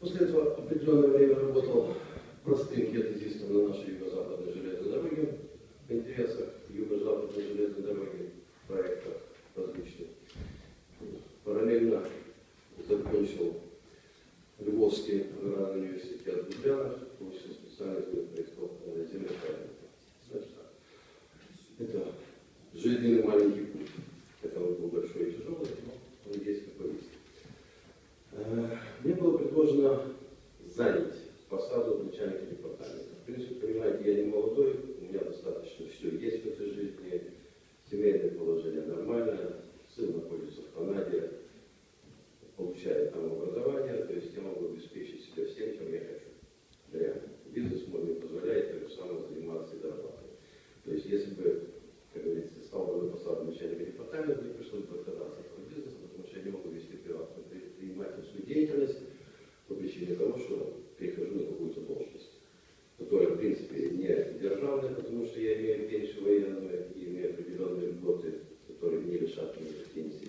После этого определенное время работал простым геодезистом на нашей юго-западной железной дороге в интересах юго-западной железной дороги, проектах различных. Параллельно закончил Львовский аграрный университет в Лубянах, получил специальность по землеправильности. Значит так. Это жизненный маленький путь. Это он был большой и тяжелый, но он есть какой есть. Э, Мне было предложено занять посаду начальника департамента. В принципе, понимаете, я не молодой, у меня достаточно все есть в этой жизни, семейное положение нормальное, сын находится в Канаде, получает там образование, то есть я могу обеспечить себя всем, чем я хочу. Реально. Бизнес мой мне позволяет так же самое заниматься и зарабатывать. То есть если бы, как говорится, стал бы на посаду начальника департамента, мне пришлось бы отказаться от этого бизнеса, потому что я не могу вести приватную деятельность по причине того, что перехожу на какую-то должность, которая, в принципе, не державная, потому что я имею пенсию военную и имею определенные льготы, которые не лишат меня пенсии.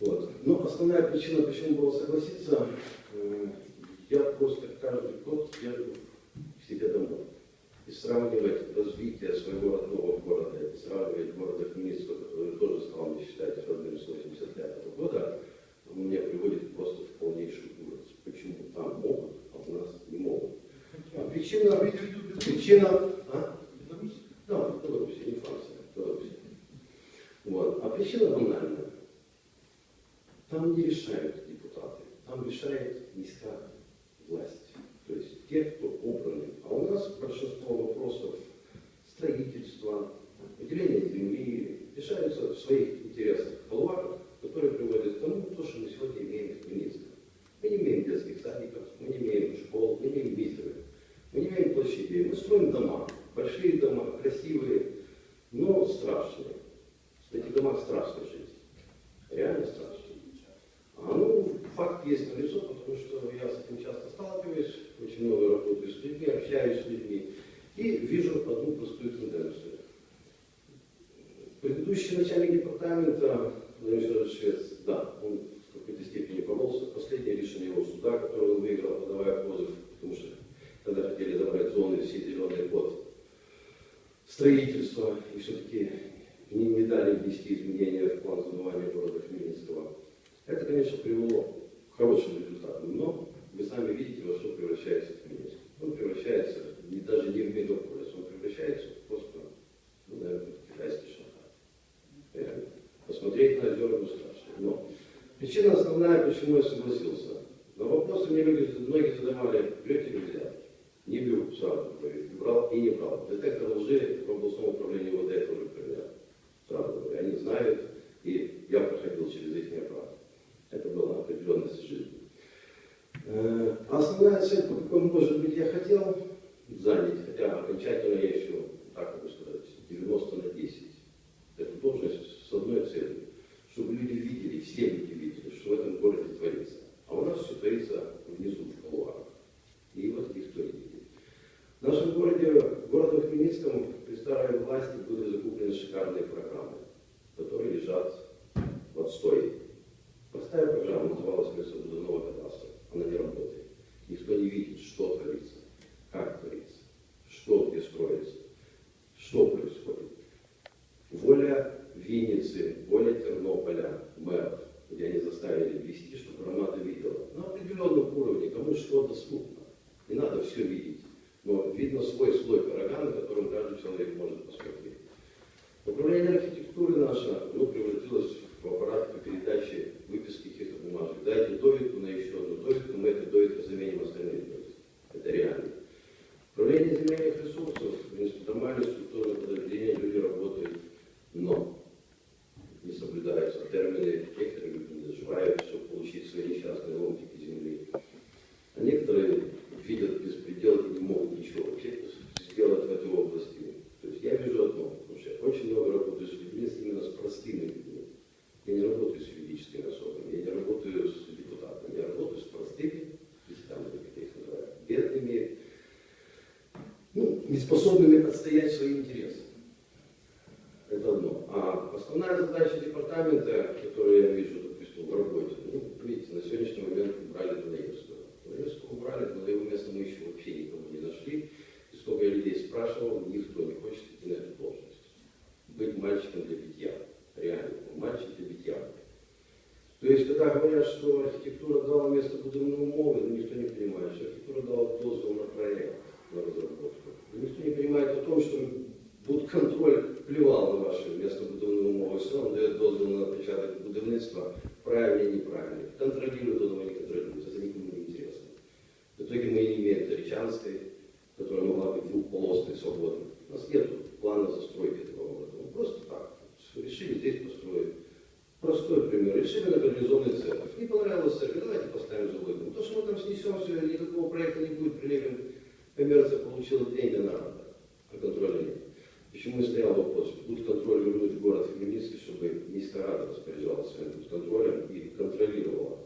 Вот. Но основная причина, почему было согласиться, э, я просто каждый год езжу к себе домой. И сравнивать развитие своего родного города, и сравнивать города Хмельницкого, который тоже стал мне считать родным с 85 года, меня приводит просто в полнейший ужас. Почему там могут, а у нас не могут. А причина, причина, а? Да, в Беларуси, не Франция, в Беларуси. Вот. А причина банальная. Там не решают депутаты, там решает низкая власть. То есть те, кто обраны. А у нас большинство вопросов строительства, выделения земли решаются в своих интересах кулуарах, которые приводят к тому, то, что мы сегодня имеем в. Мы не имеем детских садиков, мы не имеем школ, мы не имеем мизеров, мы не имеем площадей. Мы строим дома, большие дома, красивые, но страшные. В этих домах страшно жить. Реально страшно. А ну, факт есть налицо, потому что я с этим часто сталкиваюсь, очень много работаю с людьми, общаюсь с людьми и вижу одну простую тенденцию. Предыдущий начальник департамента, Владимир Федорович Швец, да, он в какой-то степени боролся. Последнее решение его суда, которое он выиграл, подавая позыв, потому что когда хотели забрать зоны все зеленые под строительство, и все-таки не, не дали внести изменения в план забывания города Хмельницкого. Это, конечно, привело к хорошим результатам, но вы сами видите, во что превращается Хмельницк. Он превращается не, даже не в мегаполис, он превращается просто, ну, наверное, в китайский Шанхай. Реально. Посмотреть на озера страшно. Но причина основная, почему я согласился. На вопросы мне люди, многие задавали, ли взятки? Не беру, сразу. Брал и не брал. Детектор лжи в областном управлении ВД тоже проверял. Сразу говорю. Они знают, и я проходил через их аппарат. Это была определенность жизни. Э, Основная цель, по какой, может быть, я хотел занять, хотя окончательно я еще, так могу сказать, 90 на 10. Эту должность с одной целью, чтобы люди видели, все люди видели, что в этом городе творится. А у нас все творится внизу, в колуарах. И вот никто не видит. В городе, городом Хмельницком, при старой власти были закуплены шикарные программы, которые лежат в отстое. Простая программа называлась «Лесобудовного кадастра». Она не работает. Никто не видит, что творится, как творится, что где строится, что происходит. Воля Винницы, воля Тернополя, мэров, где они заставили ввести, чтобы громада видела. На определенном уровне, кому что доступно. Не надо все видеть. Но видно свой слой пирога, на котором каждый человек может посмотреть. Управление архитектуры наше ну, превратилось в аппарат по передаче выписки каких-то бумажек. Дайте довидку на еще одну довидку, мы эту довидку заменим остальные довидки. Это реально. Управление земельных ресурсов, в принципе, нормальное структурное подразделение, люди работают, но не соблюдаются термины, некоторые люди не доживают, чтобы получить свои несчастные ломтики земли. А некоторые видят беспредел и не могут ничего вообще сделать в этой области. То есть я вижу одно, потому что я очень много работаю с людьми, именно с простыми людьми. Я не юридическими особами, я не работаю с депутатами, я работаю с простыми крестьянами, как я их называю, бедными, ну, неспособными отстоять свои интересы. Это одно. А основная задача департамента, которую я вижу, допустим, в работе, ну, видите, на сегодняшний момент убрали Дунаевскую. забрали, но на его место мы еще вообще никого не нашли. И сколько я людей спрашивал, никто не хочет идти на эту должность. Быть мальчиком для битья. Реально, мальчик для битья. То есть, когда говорят, что архитектура дала место будівної умови, ну, никто не понимает, что архитектура дала дозвол на проект, на разработку. И никто не понимает о том, что будконтроль плював на ваше место будівної умови, все равно дає дозвол на початок будівництва, правильно и неправильно. Контролирует Простой пример. Решили на гарнизонный церковь. Не понравилась церковь, давайте поставим заводину. То, что мы там снесем все, никакого проекта не будет прилеплен. Коммерция получила деньги на работу, а контроля нет. Почему и стоял вопрос, будет контроль вернуть в город Хмельницкий, чтобы низкая рада распоряжалась своим контролем и контролировала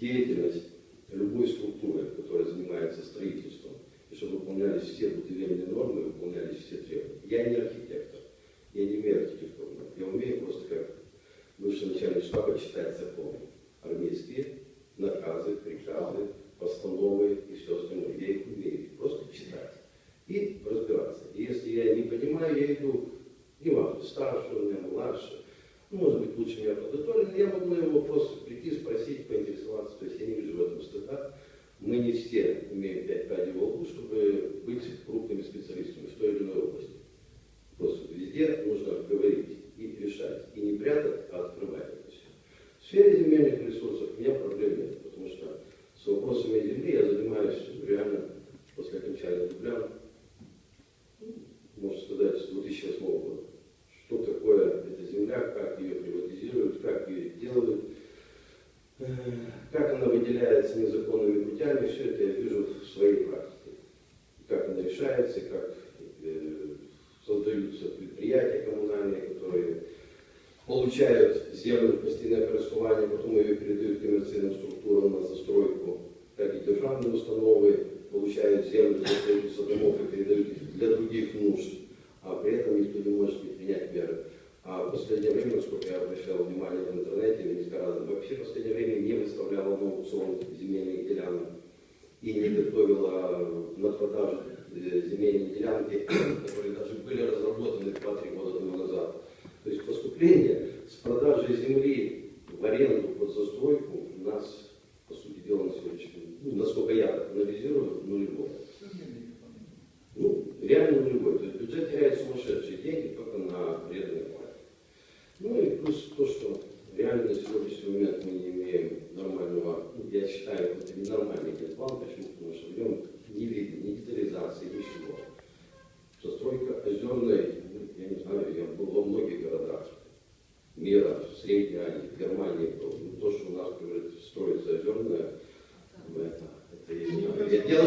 деятельность любой структуры, которая занимается строительством, и чтобы выполнялись все будивельные нормы, выполнялись все требования. Я не архитектор, я не умею архитектурно, я умею бывший начальник штаба читать законы, армейские наказы, приказы, постановы и все остальное. Я их умею просто читать и разбираться. И если я не понимаю, я иду, не важно, старше у меня, младше, ну, может быть, лучше меня подготовлен, я могу на его вопрос прийти, спросить, поинтересоваться. То есть я не вижу в этом стыда. Мы не все имеем пять пядей во лбу, чтобы быть крупными специалистами в той или иной области. Просто везде нужно говорить и решать. И не прятать, а открывать это все. В сфере земельных ресурсов у меня проблем нет, потому что с вопросами земли я занимаюсь реально после окончания дубля, ну, можно сказать, с 2008 года. Что такое эта земля, как ее приватизируют, как ее делают, э, как она выделяется незаконными путями, все это я вижу в своей практике. Как она решается, как э, создаются предприятия коммунальные, которые получают землю постоянное користування, потом ее передают коммерциальным структурам на застройку, как и державные установы получают землю для строительства домов и передают их для других нужд, а при этом никто не может предпринять меры. А в последнее время, насколько я обращал внимание в интернете, раз, вообще в последнее время не выставляла на аукцион земельных делянок и не готовила на продажу э, земельные делянки, которые даже были разработаны 2-3 года тому назад. То есть поступление с продажи земли в аренду под застройку у нас, по сути дела, на сегодняшний ну, насколько я анализирую, нулевое. Ну, реально нулевой. То есть бюджет теряет сумасшедшие деньги только на платы. Ну и плюс то, что реально на сегодняшний момент мы не имеем нормального, я считаю, это ненормальный генплан, почему? Потому что в нем